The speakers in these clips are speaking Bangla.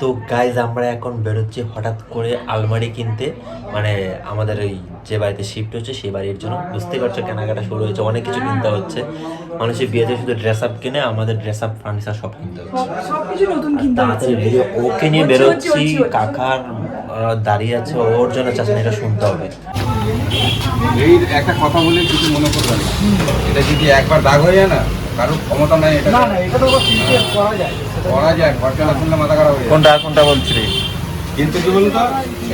তো গাইজ আমরা এখন বেরোচ্ছি হঠাৎ করে আলমারি কিনতে। মানে আমাদের ওই যে বাড়িতে শিফট হচ্ছে সেই বাড়ির জন্য। বুঝতে পারছ কেনাকাটা শুরু হয়েছে অনেক কিছু কিনতে হচ্ছে। মানুষের বিয়েতে শুধু ড্রেস আপ কিনে আমাদের ড্রেস আপ ফার্নিচার সব কিনতে হচ্ছে। তাড়াতাড়ি বেরিয়ে ওকে নিয়ে বেরোচ্ছি। কাকার দাঁড়িয়ে আছে ওর জন্য এটা শুনতে হবে। এই একটা কথা বলে কিছু মনে করবে না। এটা যদি একবার দাগ হয়ে যায় না কারোর ক্ষমতা নাই এটা না না এটা তো করা যায় করা যায় ঘরটা না শুনলে মাথা খারাপ হয়ে যায়। কোনটা কোনটা বলছিলি? কিন্তু কি বলুন তো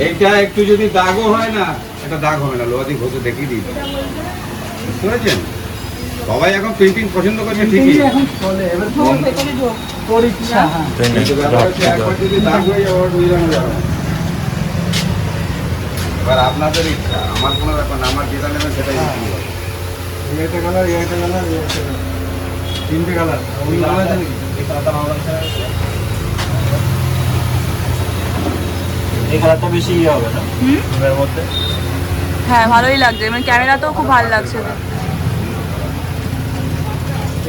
এইটা একটু যদি দাগও হয় না এটা দাগ হবে না লোহা দিয়ে ঘষে দেখিয়ে দিই। বুঝতে পেরেছেন? সবাই এখন পেন্টিং পছন্দ করছে ঠিকই। এখন চলে এবার তো ইচ্ছা হ্যাঁ। একবার যদি দাগ হয়ে যায় ওর বুঝানো যাবে। এবার আপনাদের ইচ্ছা আমার কোনো ব্যাপার না আমার যেটা নেবেন সেটাই বিক্রি হবে। একটা কালার একটা কালার কালার তিনটে কালার। ওই কালার। আছে নাকি? এই কালারটা বেশি ইয়ে হবে না? হুম? মধ্যে? হ্যাঁ ভালোই লাগছে। মানে ক্যামেরাতেও খুব ভালো লাগছে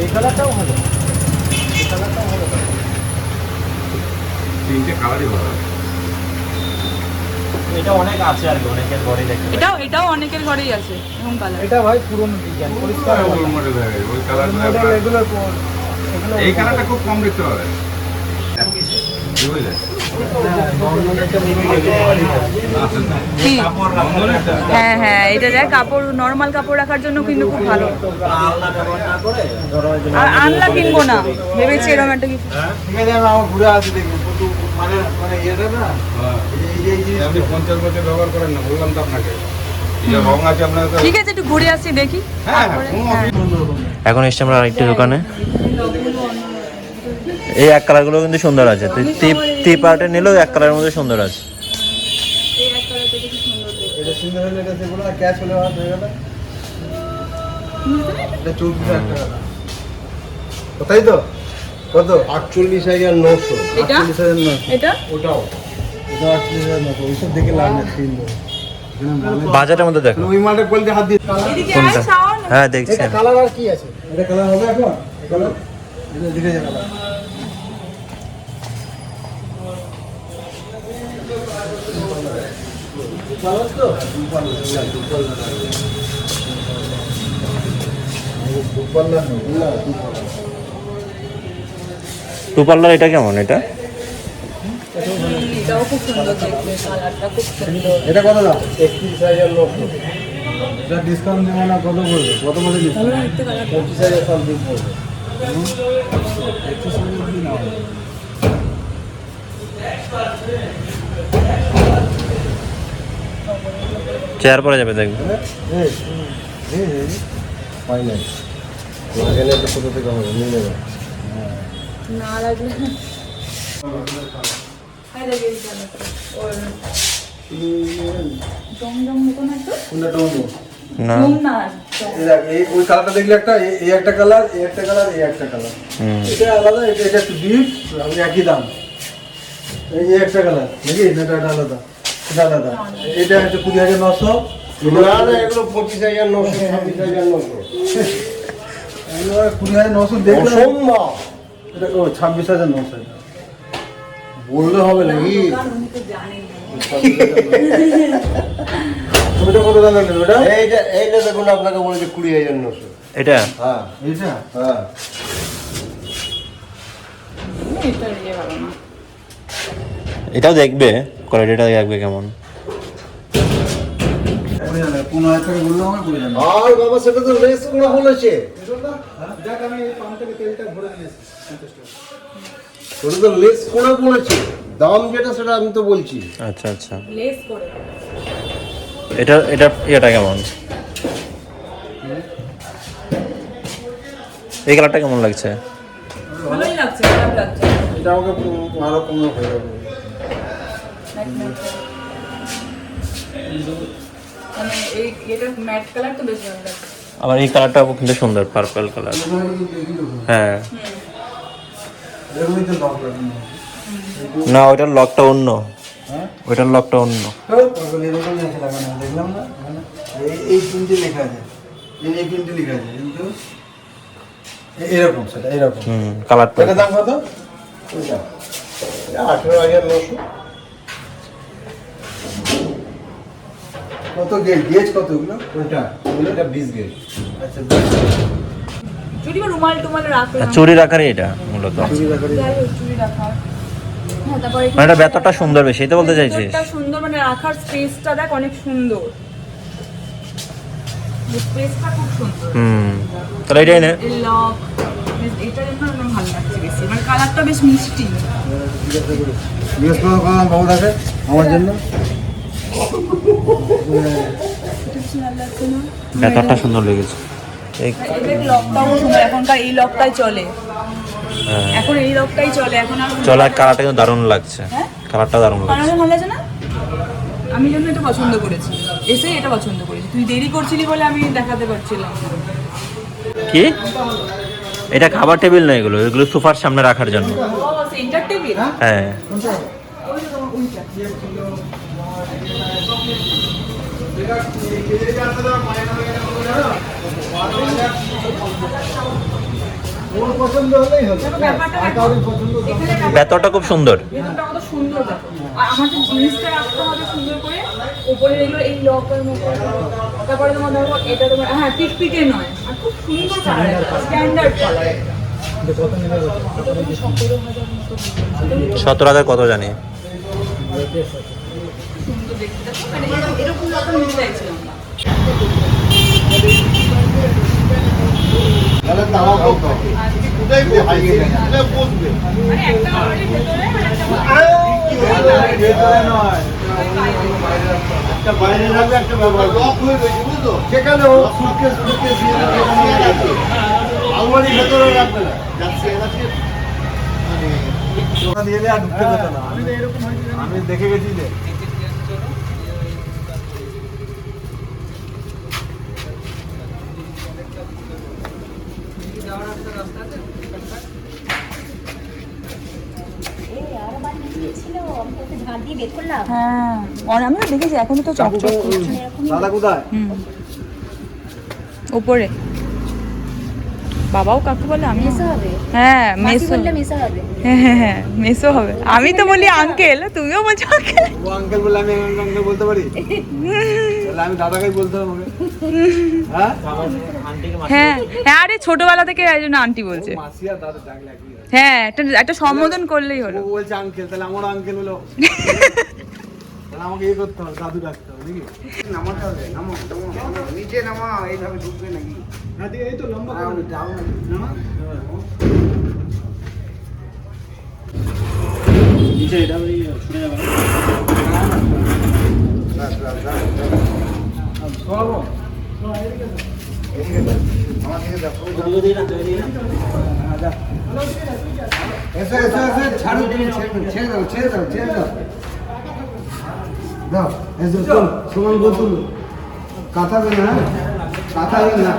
এই কালারটাও ভালো। এই কালারটাও ভালো। তিনটে কালারই ভালো। এটা অনেক আছে আর অনেকের ঘরে দেখতে এটাও এটাও অনেকের ঘরেই আছে এরকম কালার এটা ভাই পুরনো ডিজাইন পরিষ্কার ওই মডেল ওই কালারগুলো মডেল আপনার- এগুলো পর- এগুলো এই কালারটা খুব কম দেখতে পাবে। কি বুঝলে কি বন্ধনেরটা? হ্যাঁ হ্যাঁ এটা দেখ কাপড় নর্মাল কাপড় রাখার জন্য কিন্তু খুব ভালো। আর আনলা কিনবো না ভেবেছি এরকম একটা কি ঠিক আছে আমি আমার ঘুরে আসি দেখব। মানে মানে না হ্যাঁ। এই জিনিস আপনি পঞ্চাশ বছর ব্যবহার করেন না বললাম তো আপনাকে। রং আছে আপনার ঠিক আছে একটু ঘুরে আসি দেখি। হ্যাঁ হ্যাঁ হ্যাঁ। এখন এসছি আমরা আরেকটি দোকানে। এই এক কালারগুলো কিন্তু সুন্দর আছে। তুই টি পার্টে নিলেও এক কালারের মধ্যে সুন্দর আছে। এটা সুন্দর হলে এটা সেগুলো ক্যাশ হলে হাত হয়ে গেল। এটা চৌত্রিশ হাজার টাকা। কোথায় তো? কত? আটচল্লিশ হাজার নশো। আটচল্লিশ হাজার নশো। ওটাও। ওইসব দেখে লাভ নেই তিন বাজারের মধ্যে দেখো। ওই মালটা কোয়ালিটি হাত দিয়ে কোনটা? হ্যাঁ দেখছি। এটা কালার আর কি আছে? এটা কালার হবে এখন? কালার এটা দেখে যা কালার দুপাল্লা টু পার্লার এটা কেমন এটা এটাও খুব সুন্দর দেখতে কালারটা খুব সুন্দর। এটা কত দাম? একত্রিশ হাজার নশো এটা ডিসকাউন্ট দেবো না কত করবে কত করে। দিচ্ছি ভালো পঁচিশ হাজার সামথিং পড়বে চেয়ার পরে যাবে দেখবে। ফাইনাল লাগালে তো কোথা থেকে হবে নিয়ে নেবে। না লাগলে না একটু কোনটা টমেটো না। জম না জম। এই ওই কালারটা দেখলে একটা এই- একটা কালার এই একটা কালার এই একটা কালার। এটা আলাদা এটা এটা একটু ডিপ একই দাম। এই একটা কালার নাকি? এটা একটা আলাদা। এটা আলাদা। এটা হচ্ছে কুড়ি হাজার নশো। এগুলো পঁচিশ হাজার নশো ছাব্বিশ হাজার নশো। কুড়ি হাজার নশো এটা ও ছাব্বিশ হাজার নশো এটা। বললে হবে নাকি? উনি তো ওটা কত দাম নেবে ওটা এইটা এইটা দেখুন আপনাকে বলেছে কুড়ি হাজার নশো। এটা? হ্যাঁ। হ্যাঁ। এটাও দেখবে কোয়ালিটিটা দেখবে কেমন। আর বাবা সেটা তো লেসগুলো বলেছে দেখ আমি পাম্প থেকে তেলটা ভরে দিয়েছি। পঞ্চাশ টাকা। ওটা তো লেস করে বলেছে দাম যেটা সেটা আমি তো বলছি। আচ্ছা আচ্ছা। লেস করে। এটা এটা এটা কেমন? এই কালারটা কেমন লাগছে? ভালোই লাগছে খারাপ লাগছে। এটা আমাকে আরও পনেরো হয়ে যাবে। মানে এই এটা ম্যাট কালার তো বেশি ভালো লাগছে। আবার এই কালারটাও কিন্তু সুন্দর পার্পল কালার। হ্যাঁ। না ওইটার লকটা অন্য। হ্যাঁ? ওইটার লকটা অন্য। এরকম দেখলাম না? এই- এই তিনটে লেখা আছে। এই এই তিনটে লেখা আছে কিন্তু এরকম সেটা এরকম। হুম কালারটা এটা দাম কত? ওইটা আঠেরো হাজার নশো। কত গেজ গেজ কত ওগুলো? কোনটা এটা বিশ গেজ আচ্ছা যদি বা রুমাল টুমাল রাখলাম চুরির আকারে এটা মূলত। চুরি রাখার। হ্যাঁ তারপরে মানে এটা বেতরটা সুন্দর বেশি এটা বলতে চাইছিস? সুন্দর মানে রাখার স্পেসটা দেখ অনেক সুন্দর। স্পেসটা খুব সুন্দর। হুম তাহলে এটাই নে। এই লক এটা জন্য আমার ভালো লাগছে বেশি। মানে কালারটা বেশ মিষ্টি। বাবু থাকে আমার জন্য বেতরটা সুন্দর লেগেছে। লকটাও এখনকার এই লকটাই চলে। হ্যাঁ। এখন এই লকটাই চলে এখন আর চলার কালারটা কিন্তু দারুণ লাগছে। হ্যাঁ? কালারটা দারুণ লাগছে। ভালো লাগছে না? আমি জন্য এটা পছন্দ করেছি। এসে এটা পছন্দ করেছি। তুই দেরি করছিলি বলে আমি দেখাতে পারছিলাম। কি? এটা খাবার টেবিল না এগুলো? এগুলো সোফার সামনে রাখার জন্য। হ্যাঁ। ওর বেতরটা খুব সুন্দর। সুন্দর দেখো। আর আমার যে জিনিসটা রাখতে হবে সুন্দর করে। উপরে এগুলো এই লকের মতো। তারপরে তোমার ধরো এটা তোমার হ্যাঁ পিকপিকে নয়। আর খুব সুন্দর কালার স্ট্যান্ডার্ড কালার কত নিলে সতেরো হাজার কত জানি? সুন্দর দেখতে মানে এরকম এরকম নিতে চাইছিলাম না। তাহলে তারা কত কোথায় বসবে? মানে একটা already ভেতরে আর একটা ভেতরে নয়। একটা বাইরে থাকবে একটা ব্যবহার লক হয়ে গেছে বুঝলো? সেখানে ও সুটকেস ফুটকেস রাখবে আলমারি ভেতরে রাখবে না। যাচ্ছে এনাকে ওখান দিয়ে এলে আর ঢুকতে পেতো না। আমি দেখে গেছি যে ঝাঁট দিয়ে বের করলাম? হ্যাঁ। আর আমিও দেখেছি এখনও তো চকচক করছে দাদা কোথায়? হুম। উপরে বাবাও কাকু বলে আমি হ্যাঁ মেসো। হবে? হ্যাঁ হ্যাঁ হ্যাঁ মেসো হবে। আমি তো বলি আঙ্কেল তুমিও বলছো আঙ্কেল ও আঙ্কেল বলে আমি আঙ্কেল বলতে পারি? তাহলে আমি দাদাকেই বলতে হবে হ্যাঁ? হ্যাঁ হ্যাঁ আরে ছোটবেলা থেকে একজন আন্টি বলছে। মাসি আর দাদা ডাকলে একই হয়। হ্যাঁ একটা একটা সম্বোধন করলেই হলো। ও বলছে আঙ্কেল তাহলে আমার আঙ্কেল হলো। তাহলে আমাকে ইয়ে করতে হবে দাদু ডাকতে হবে নাকি? নামাতে হবে নামো নামো নামো। নিচে নামা এইভাবে ঢুকবে নাকি? হ্যাঁ দিয়ে এই তো লম্বা হ্যাঁ, করে। যাও না। নামা। নিচে এটা ওই ছুটে যাবে। আমার দিকে দেখো। এসো এসো এসো ছাড়ো তুমি ছেড়ে দাও ছেড়ে দাও ছেড়ে দাও দাও। এসো চল সমান বোতল কাঁথাবে না কাঁথাবে না।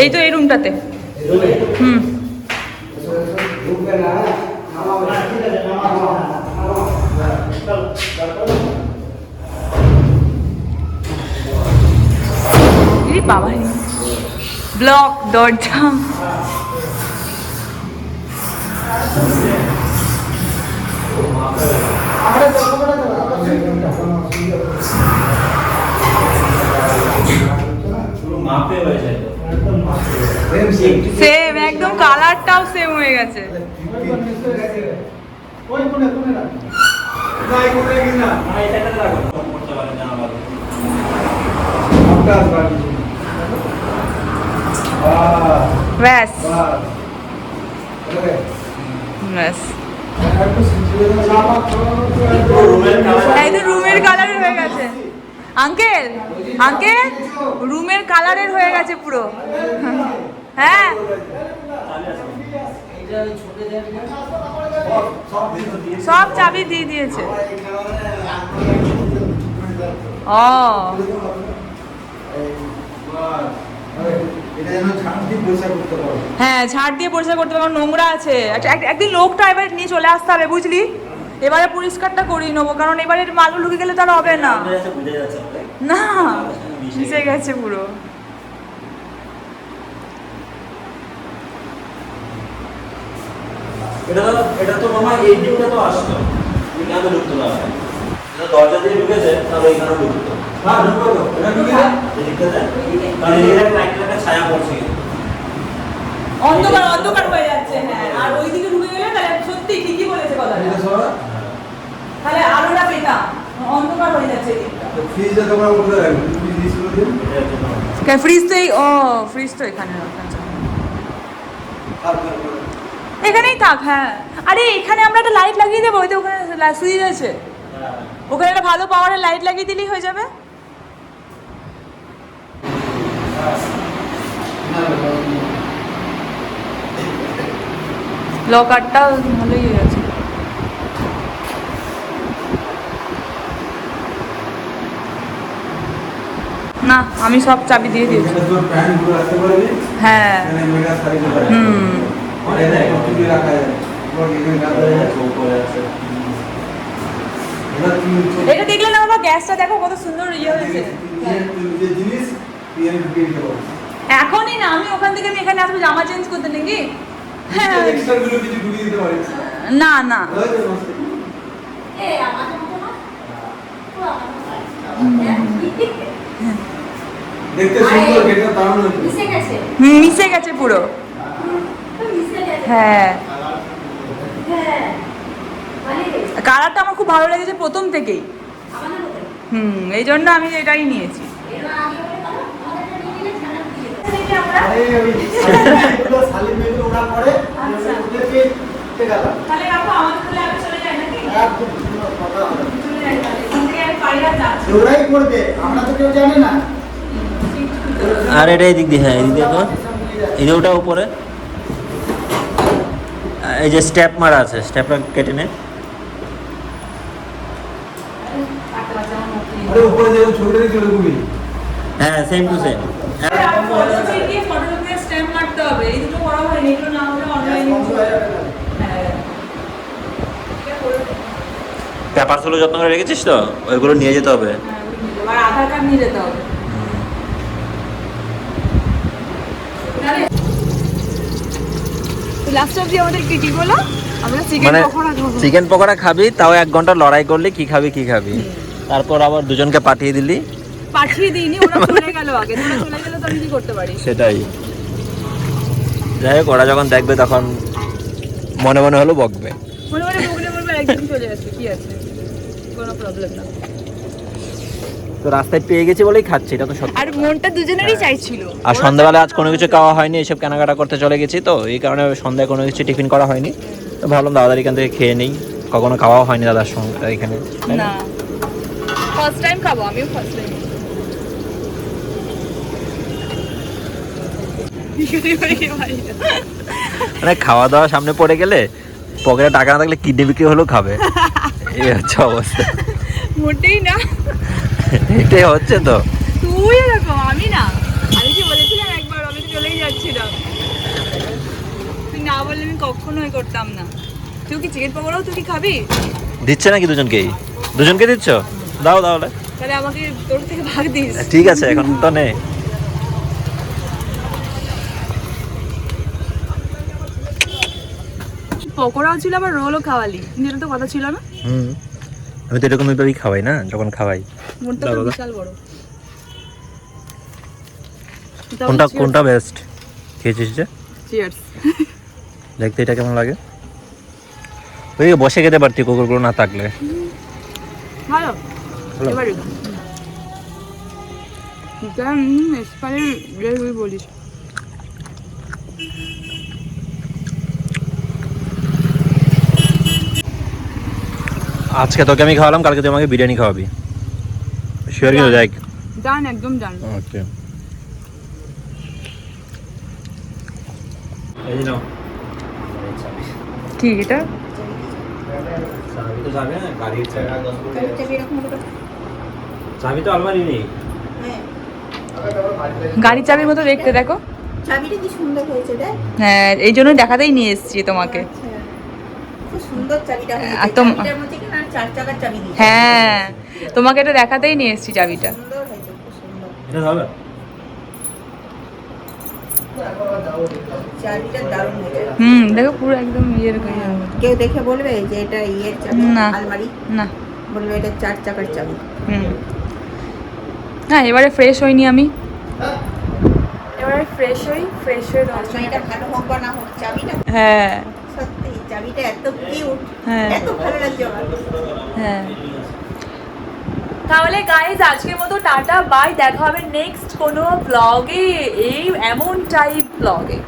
এই তো এই রুমটাতে হুম। ব্লক দরজা সেম একদম কালারটাও সেম হয়ে গেছে। ওই কোনে কোনে রাখ না এই কোনে কি না আকাশ বাড়ি বাহ ব্যাস ব্যাস এই তো রুমের কালারের হয়ে গেছে। আঙ্কেল আঙ্কেল, রুমের কালারের হয়ে গেছে পুরো। হ্যাঁ। সব চাবি দিয়ে দিয়েছে। ও। হ্যাঁ ঝাড় দিয়ে পরিষ্কার করতে পারব নোংরা আছে। একদিন লোকটা এবার নিয়ে চলে আসতে হবে বুঝলি? এবারে পরিষ্কারটা করিয়ে নেব কারণ এবারে মালু ঢুকে গেলে তার হবে না। না মিশে গেছে। পুরো। এটা তো মামা এই ডিউটা তো আসতো এখানে ঢুকতো না দরজা দিয়ে ঢুকেছে তাহলে এখানে ঢুকতো হ্যাঁ ঢুকবো তো। এটা ঢুকে যা। এই দিকটাতে কারণ এখানে লাইট লাইটে ছায়া পড়ছে। অন্ধকার অন্ধকার হয়ে যাচ্ছে হ্যাঁ। আর ওইদিকে ঢুকে গেলে তাহলে সত্যি ঠিকই বলেছে কথাটা। তাহলে আলোটা পেতাম। অন্ধকার হয়ে যাচ্ছে এদিকটা। ফ্রিজটা তোমরা উঠে রাখবে ফ্রিজ করে দিন ফ্রিজ তো এই ও ফ্রিজ তো এখানে রাখা। এখানেই থাক হ্যাঁ। আরে এখানে আমরা একটা লাইট লাগিয়ে দেবো। ওই তো ওখানে সুইচ আছে। ওখানে একটা ভালো পাওয়ারের লাইট লাগিয়ে দিলেই হয়ে যাবে। লকারটা ভালোই হয়ে গেছে না আমি সব চাবি দিয়ে দিয়েছি। হ্যাঁ। হুম। এবার তুমি এটা দেখলে না বাবা গ্যাসটা দেখো কত সুন্দর ইয়ে হয়েছে। এখনই না আমি ওখান থেকে আমি এখানে আসব জামা চেঞ্জ করতে নাকি? হ্যাঁ। না না। মিশে গেছে। হুম, মিশে গেছে পুরো। হ্যাঁ। হ্যাঁ। মানে কালারটা আমার খুব ভালো লেগেছে প্রথম থেকেই। হুম এই জন্য আমি এটাই নিয়েছি এর আগে বলে বলো, আমাদেরটা নিয়ে নিলে ছাড়া দিয়ে দেবো। আরে পাড়ি আর যাচ্ছি। ওরাই করবে। আমরা তো কেউ জানি না। আর এটা এই দিক দিয়ে হ্যাঁ এই দিক দিয়ে তো। এই যে ওটা উপরে। এই যে স্টেপ মারা আছে স্টেপটা কেটে নে। হ্যাঁ সেম টু সেম পেপারসগুলো যত্ন করে রেখেছিস তো? ওইগুলো নিয়ে যেতে হবে। আর আধার কার্ড নিয়ে যেতে হবে লাস্ট অবধি আমাদের কি কি বলো? আমরা চিকেন মানে পকোড়া খাব। চিকেন পকোড়া খাবি তাও এক ঘণ্টা লড়াই করলি কি খাবি কি খাবি? তারপর আবার দুজনকে পাঠিয়ে দিলি। পাঠিয়ে দিইনি ওরা চলে গেল আগে। চলে গেলে তো আমি কি করতে পারি? সেটাই। যাই হোক ওরা যখন দেখবে তখন মনে মনে হলো বকবে। মনে মনে বগলে বলবে একদম চলে আসবে কি আছে? কোনো প্রবলেম না। তো রাস্তায় পেয়ে গেছি বলেই খাচ্ছি এটা তো সত্যি। আর মনটা দুজনেরই চাইছিল। আর সন্ধ্যাবেলা আজ কোনো কিছু খাওয়া হয়নি এসব কেনাকাটা করতে চলে গেছি তো এই কারণে সন্ধ্যায় কোনো কিছু টিফিন করা হয়নি। তো ভাবলাম দাদার এখান থেকে খেয়ে নেই কখনো খাওয়াও হয়নি দাদার সঙ্গে এখানে না? না। ফার্স্ট টাইম খাব আমিও ফার্স্ট টাইম মানে খাওয়া দাওয়া সামনে পড়ে গেলে পকেটে টাকা না থাকলে কিডনি বিক্রি হলেও খাবে। এই হচ্ছে অবস্থা। মোটেই না। এটাই হচ্ছে তো। তুই এরকম আমি না। আমি কি বলেছিলাম একবার আমি তো চলেই যাচ্ছিলাম। তুই না বললে আমি কখনোই করতাম না। তুই কি চিকেন পকোড়াও তুই কি খাবি? দিচ্ছে নাকি দুজনকেই? দুজনকে দিচ্ছ? দাও তাহলে তাহলে আমাকে তোর থেকে ভাগ দিস। ঠিক আছে এখন তো নেই পকোড়াও ছিল আবার রোলও খাওয়ালি। যেটা তো কথা ছিল না। হুম। আমি তো এরকম ভাবেই খাওয়াই না যখন খাওয়াই। মনটা তো বিশাল বড়। কোনটা কোনটা বেস্ট খেয়েছিস যে? চিয়ার্স দেখতে এটা কেমন লাগে? ওই বসে খেতে পারতি কুকুরগুলো না থাকলে। ভালো। ভালো? এসপারে বলিস। আজকে তোকে আমি খাওয়ালাম কালকে তুই আমাকে বিরিয়ানি খাওয়াবি। শিওর কিন্তু দেখ। ডান একদম ডান ওকে। এই নাও। কি এটা? চাবি তো যাবে না গাড়ির চাবি। তো আলমারি নেই। গাড়ির চাবির মতো দেখতে দেখো। চাবিটা কি সুন্দর হয়েছে রে হ্যাঁ এই জন্য দেখাতেই নিয়ে এসেছি তোমাকে। আচ্ছা। খুব সুন্দর চাবিটা আর চার চাকার চাবি দিয়েছে হ্যাঁ তোমাকে এটা দেখাতেই নিয়ে এসেছি চাবিটা। এটা হবে? হয়ে হুম দেখো পুরো একদম ইয়ের কেউ দেখে বলবে যে এটা ইয়ের চাবি না। আলমারি? না বলবে এটা চার চাকার চাবি। হুম। হ্যাঁ এবারে ফ্রেশ হইনি আমি। এবারে ফ্রেশ হই ফ্রেশ হয়ে আলমারিটা ভালো হোক বা না হোক চাবিটা হ্যাঁ। এত কিউট হ্যাঁ। এত ভালো লাগছে হ্যাঁ। তাহলে গাইজ আজকের মতো টাটা বাই দেখা হবে নেক্সট কোনো ব্লগে এই এমন টাইপ ব্লগে